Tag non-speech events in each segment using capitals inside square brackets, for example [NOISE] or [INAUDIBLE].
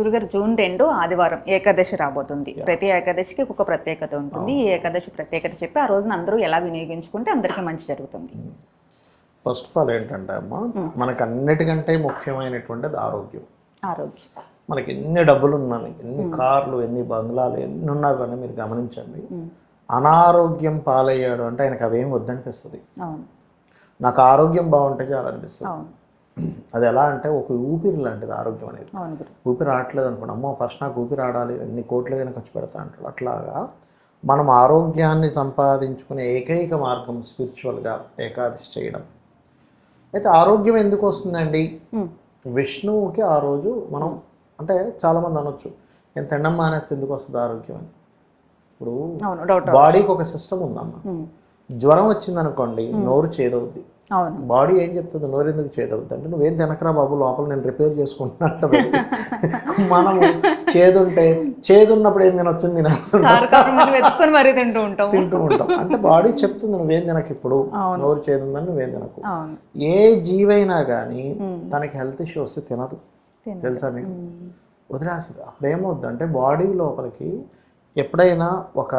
గురుగారు జూన్ రెండు ఆదివారం ఏకాదశి రాబోతుంది. ప్రతి ఏకాదశికి ఒక ప్రత్యేకత ఉంటుంది. ఈ ఏకాదశి ప్రత్యేకత చెప్పి ఆ రోజున అందరూ ఎలా వినియోగించుకుంటే అందరికీ మంచి జరుగుతుంది. ఫస్ట్ ఆఫ్ ఆల్ ఏంటంటే అమ్మ మనకు అన్నిటికంటే ముఖ్యమైనటువంటిది ఆరోగ్యం. ఆరోగ్యం. మనకి ఎన్ని డబ్బులు ఉన్నాయి ఎన్ని కార్లు ఎన్ని బంగ్లాలు ఎన్ని ఉన్నా కానీ మీరు గమనించండి అనారోగ్యం పాలయ్యాడు అంటే ఆయనకు అవేం వద్దనిపిస్తుంది. నాకు ఆరోగ్యం బాగుంటే చాలా అనిపిస్తుంది అవును. అది ఎలా అంటే ఒక ఊపిరి లాంటిది ఆరోగ్యం అనేది. ఊపిరి రావట్లేదు అనుకోండి. అమ్మో ఫస్ట్ నాకు ఊపిరి ఆడాలి ఎన్ని కోట్లు కానీ ఖర్చు పెడతా అంటాడు అట్లాగా మనం ఆరోగ్యాన్ని సంపాదించుకునే ఏకైక మార్గం స్పిరిచువల్గా ఏకాదశి చేయడం. అయితే ఆరోగ్యం ఎందుకు వస్తుందండి. విష్ణువుకి ఆ రోజు మనం అంటే చాలామంది అనొచ్చు. నేను తినడం మానేస్తే ఎందుకు వస్తుంది ఆరోగ్యం అని. ఇప్పుడు బాడీకి ఒక సిస్టమ్ ఉందమ్మా. జ్వరం వచ్చిందనుకోండి నోరు చేదవుద్ది. అవును. బాడీ ఏం చెప్తుంది? నోరు ఎందుకు చేదవుద్ది? అంటే నువ్వేం తినకరా బాబు? లోపల నేను రిపేర్ చేసుకుంటున్నట్టు [LAUGHS] మనం చేదుంటే చేదున్నప్పుడు ఏం తినొచ్చింది తింటూ ఉంటాము తింటూ ఉంటాం. అంటే బాడీ చెప్తుంది నువ్వేం తినకు ఇప్పుడు. నోరు చేదుందని నువ్వేం తినకు. ఏ జీవైనా కానీ. తనకి హెల్త్ ఇష్యూ వస్తే తినదు. తెలుసా మీకు. వదిలేస్తుంది. అప్పుడు ఏమవుద్ది అంటే బాడీ లోపలికి ఎప్పుడైనా ఒక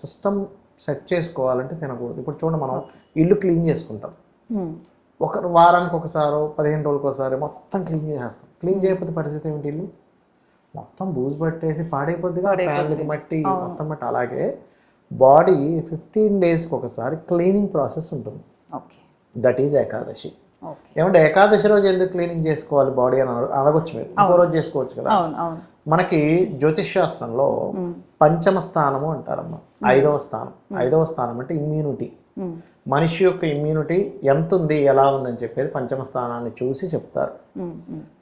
సిస్టమ్ సెట్ చేసుకోవాలంటే తినకూడదు. ఇప్పుడు చూడండి మనం ఇల్లు క్లీన్ చేసుకుంటాం. ఒక వారానికి ఒకసారో పదిహేను రోజులకు ఒకసారి మొత్తం క్లీన్ చేసేస్తాం. క్లీన్ చేయకపోతే పరిస్థితి ఏమిటి ఇల్లు? మొత్తం బూజు పట్టేసి పాడైపోద్దిగా ఫ్యామిలీకి మట్టి మొత్తం మట్టి. అలాగే బాడీ ఫిఫ్టీన్ డేస్కి ఒకసారి క్లీనింగ్ ప్రాసెస్ ఉంటుంది. That is Ekadashi. ఏమంటే ఏకాదశి రోజు ఎందుకు క్లీనింగ్ చేసుకోవాలి బాడీ అని అడగ- అడగొచ్చు మీరు. ఇంకో రోజు చేసుకోవచ్చు కదా? మనకి జ్యోతిష్ శాస్త్రంలో ఉమ్. పంచమ స్థానము అంటారమ్మా. ఐదవ స్థానం. ఐదవ స్థానం అంటే ఇమ్యూనిటీ. మనిషి యొక్క ఇమ్యూనిటీ ఎంత ఉంది ఎలా ఉందని చెప్పేది పంచమ స్థానాన్ని చూసి చెప్తారు.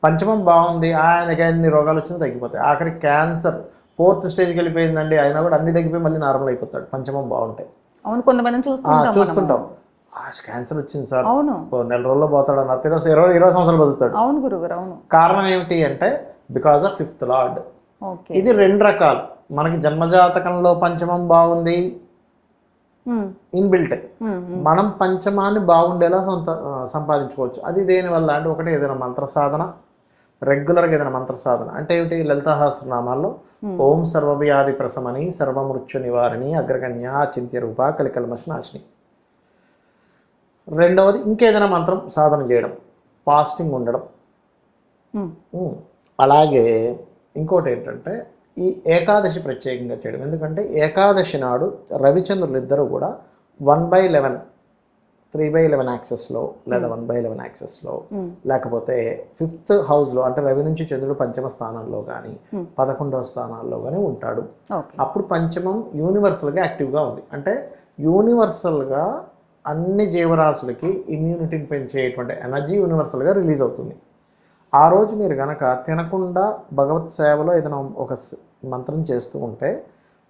పంచమం బాగుంది ఆయనకి ఎన్ని రోగాలు వచ్చినా తగ్గిపోతాయి. ఆఖరి క్యాన్సర్ ఫోర్త్ స్టేజ్కి వెళ్ళిపోయిందండి అయినా కూడా అన్ని తగ్గిపోయి మళ్ళీ నార్మల్ అయిపోతాడు. పంచమం బాగుంటాయి అవును కొంతమందిని ఆ, చూస్తుంటాం. క్యాన్సర్ వచ్చింది సార్. అవును. నెల రోజుల్లో పోతాడు అన్నారు. ఇరవై ఇరవై ఇరవై సంవత్సరాలు బతుకుతాడు. అవును గురుగారు అవును. కారణం ఏమిటి అంటే బికాజ్ ఆఫ్ ఫిఫ్త్ లార్డ్ ఇది రెండు రకాలు. మనకి జన్మజాతకంలో పంచమం బాగుంది. ఇన్బిల్ట్. ఉమ్. ఉమ్. మనం పంచమాన్ని బాగుండేలా సొంత సంపాదించుకోవచ్చు. అది దేనివల్ల అంటే ఒకటి ఏదైనా మంత్ర సాధన రెగ్యులర్గా ఏదైనా మంత్ర సాధన. అంటే ఏమిటి? లలితాహాస్రనామాల్లో ఓం సర్వవ్యాధి ప్రసమని సర్వమృత్యు నివారిణి అగ్రగణ్య చింత్య రూప కలికల్మష నాశిని రెండవది ఇంకేదైనా మంత్రం సాధన చేయడం ఫాస్టింగ్ ఉండడం. అలాగే ఇంకోటి ఏంటంటే ఈ ఏకాదశి ప్రత్యేకంగా చేయడం. ఎందుకంటే ఏకాదశి నాడు రవిచంద్రులు ఇద్దరు కూడా one by eleven three by eleven యాక్సెస్లో లేదా వన్ బై లెవెన్ యాక్సెస్లో. లేకపోతే ఫిఫ్త్ హౌస్లో అంటే రవి నుంచి చంద్రుడు పంచమ స్థానంలో కానీ Hmm. పదకొండవ స్థానాల్లో కానీ ఉంటాడు. అప్పుడు పంచమం యూనివర్సల్గా యాక్టివ్గా ఉంది. అంటే యూనివర్సల్గా అన్ని జీవరాశులకి ఇమ్యూనిటీని పెంచేటువంటి ఎనర్జీ యూనివర్సల్గా రిలీజ్ అవుతుంది. ఆ రోజు మీరు గనక తినకుండా భగవత్ సేవలో ఏదైనా ఒక మంత్రం చేస్తూ ఉంటే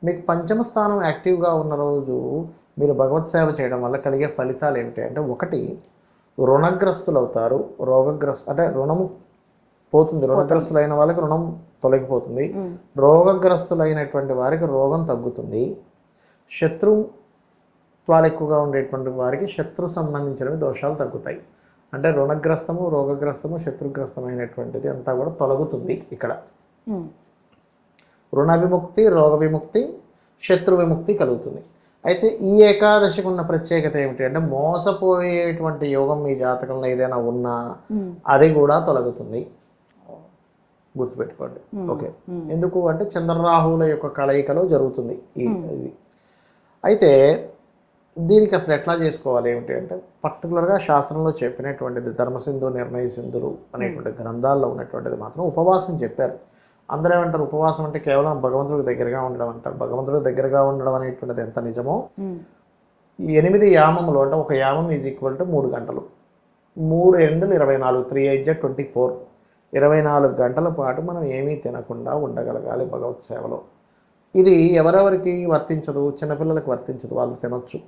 మీకు పంచమ స్థానం యాక్టివ్గా ఉన్న రోజు మీరు భగవత్ సేవ చేయడం వల్ల కలిగే ఫలితాలు ఏమిటి? అంటే ఒకటి రుణగ్రస్తులు అవుతారు. రోగగ్రస్తు అంటే రుణము పోతుంది. రుణగ్రస్తులైన వాళ్ళకి రుణం తొలగిపోతుంది. రోగగ్రస్తులైనటువంటి వారికి రోగం తగ్గుతుంది. శత్రుత్వాలు ఎక్కువగా ఉండేటువంటి వారికి శత్రు సంబంధించినవి దోషాలు తగ్గుతాయి. అంటే రుణగ్రస్తము రోగగ్రస్తము శత్రుగ్రస్తమైనటువంటిది అంతా కూడా తొలగుతుంది ఇక్కడ ఉమ్. రుణ విముక్తి రోగ విముక్తి శత్రు విముక్తి కలుగుతుంది అయితే ఈ ఏకాదశికి ఉన్న ప్రత్యేకత ఏమిటి అంటే మోసపోయేటువంటి యోగం మీ జాతకంలో ఏదైనా ఉన్నా ఉమ్. అది కూడా తొలగుతుంది గుర్తుపెట్టుకోండి ఉమ్. ఓకే. ఎందుకు అంటే చంద్రరాహుల యొక్క కలయికలో జరుగుతుంది ఈ ఇది అయితే దీనికి అసలు ఎట్లా చేసుకోవాలి? ఏమిటి అంటే పర్టికులర్గా శాస్త్రంలో చెప్పినటువంటిది ధర్మసింధు నిర్ణయ సింధులు అనేటువంటి గ్రంథాల్లో ఉన్నటువంటిది మాత్రం ఉపవాసం చెప్పారు. అందరూ ఏమంటారు ఉపవాసం అంటే కేవలం భగవంతుడికి దగ్గరగా ఉండడం అంటారు. భగవంతుడికి దగ్గరగా ఉండడం అనేటువంటిది ఎంత నిజమో. ఈ ఎనిమిది యామములు అంటే ఒక యామం ఈజ్ ఈక్వల్ టు మూడు గంటలు. మూడు ఎనిమిదిలు ఇరవై నాలుగు త్రీ ఎయిట్ జా ట్వంటీ ఫోర్ ఇరవై నాలుగు గంటల పాటు మనం ఏమీ తినకుండా ఉండగలగాలి భగవత్ సేవలో. ఇది ఎవరెవరికి వర్తించదు? చిన్నపిల్లలకు వర్తించదు వాళ్ళు తినొచ్చు.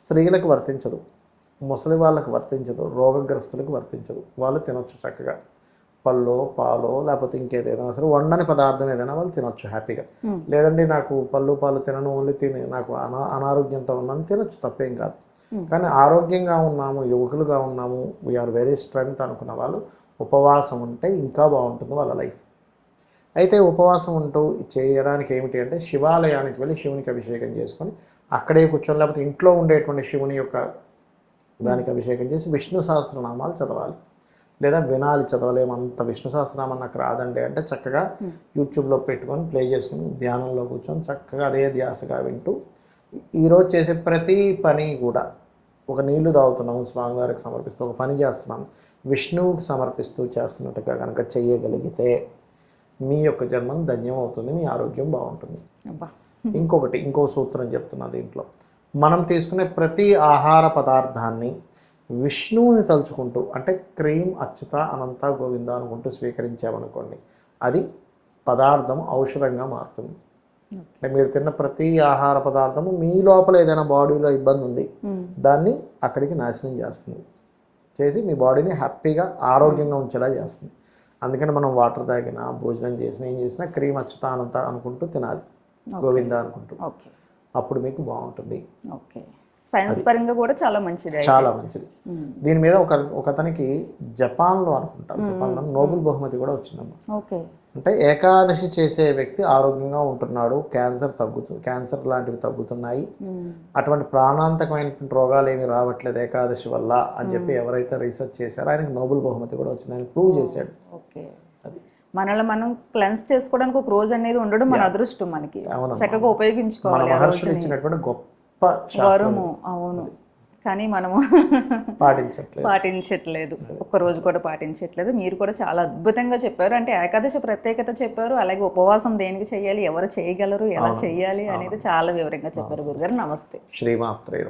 స్త్రీలకు వర్తించదు ముసలి వాళ్ళకు వర్తించదు రోగగ్రస్తులకు వర్తించదు. వాళ్ళు తినొచ్చు చక్కగా. పళ్ళో పాలో లేకపోతే ఇంకేదైనా సరే వండని పదార్థం ఏదైనా వాళ్ళు తినొచ్చు హ్యాపీగా. లేదండి నాకు పళ్ళు పాలు తినను ఓన్లీ తిని నాకు అనా అనారోగ్యంతో ఉన్నాను తినొచ్చు తప్పేం కాదు. కానీ ఆరోగ్యంగా ఉన్నాము యువకులుగా ఉన్నాము వీఆర్ వెరీ స్ట్రెంగ్త్ అనుకున్న వాళ్ళు ఉపవాసం ఉంటే ఇంకా బాగుంటుంది వాళ్ళ లైఫ్. అయితే ఉపవాసం ఉంటూ చేయడానికి ఏమిటి అంటే శివాలయానికి వెళ్ళి శివునికి అభిషేకం చేసుకొని అక్కడే కూర్చొని లేకపోతే ఇంట్లో ఉండేటువంటి శివుని యొక్క దానికి అభిషేకం చేసి విష్ణు సహస్రనామాలు చదవాలి. లేదా వినాలి చదవలేము అంత విష్ణు సహస్రనామం నాకు రాదండి అంటే చక్కగా యూట్యూబ్లో పెట్టుకొని ప్లే చేసుకుని ధ్యానంలో కూర్చొని చక్కగా అదే ధ్యాసగా వింటూ ఈరోజు చేసే ప్రతి పని కూడా ఒక నీళ్ళు తాగుతున్నాము స్వామివారికి సమర్పిస్తూ ఒక పని చేస్తున్నాం విష్ణువుకి సమర్పిస్తూ చేస్తున్నట్టుగా కనుక చెయ్యగలిగితే మీ యొక్క జన్మం ధన్యం అవుతుంది మీ ఆరోగ్యం బాగుంటుంది. అబ్బా. ఇంకొకటి ఇంకో సూత్రం చెప్తున్నా దీంట్లో. మనం తీసుకునే ప్రతి ఆహార పదార్థాన్ని విష్ణువుని తలుచుకుంటూ అంటే క్రీం అచ్యుత అనంత గోవింద అనుకుంటూ స్వీకరించామనుకోండి అది పదార్థం ఔషధంగా మారుతుంది. అంటే మీరు తిన్న ప్రతి ఆహార పదార్థము మీ లోపల ఏదైనా బాడీలో ఇబ్బంది ఉంది. దాన్ని అక్కడికి నాశనం చేస్తుంది. చేసి మీ బాడీని హ్యాపీగా ఆరోగ్యంగా ఉంచేలా చేస్తుంది. అందుకని మనం వాటర్ తాగినా భోజనం చేసినా ఏం చేసినా క్రీమ్ అచ్చుతా అనంత అనుకుంటూ తినాలి. గోవింద అనుకుంటూ ఓకే అప్పుడు మీకు బాగుంటుంది. ఓకే సైన్స్ పరంగా కూడా చాలా మంచిది. చాలా మంచిది. ఉమ్. దీని మీద ఒక ఒక అతనికి జపాన్లో అనుకుంటాం. జపాన్లో నోబెల్ బహుమతి కూడా వచ్చిందమ్మా. ఓకే అంటే ఏకాదశి చేసే వ్యక్తి ఆరోగ్యంగా ఉంటున్నాడు. క్యాన్సర్ తగ్గుతుంది క్యాన్సర్ లాంటివి తగ్గుతున్నాయి. ఉమ్. అటువంటి ప్రాణాంతకమైనటువంటి రోగాలు ఏమి రావట్లేదు ఏకాదశి వల్ల అని చెప్పి ఎవరైతే రీసెర్చ్ చేశారో ఆయనకు నోబెల్ బహుమతి కూడా వచ్చింది. ఆయన ప్రూవ్ చేశాడు. ఓకే అది మనల్ని మనం క్లెన్స్ చేసుకోవడానికి ఒక రోజు అనేది ఉండడం మన అదృష్టం మనకి. చక్కగా ఉపయోగించుకోవాలి గొప్ప వరము అవును. కానీ మనము [LAUGHS] పాటించట్లేదు. పాటించట్లేదు. రోజు కూడా పాటించట్లేదు. మీరు కూడా చాలా అద్భుతంగా చెప్పారు. అంటే ఏకాదశి ప్రత్యేకత చెప్పారు. అలాగే ఉపవాసం దేనికి చేయాలి? ఎవరు చేయగలరు? ఎలా చేయాలి అనేది చాలా వివరంగా చెప్పారు గురుగారు. నమస్తే. శ్రీమాత్రే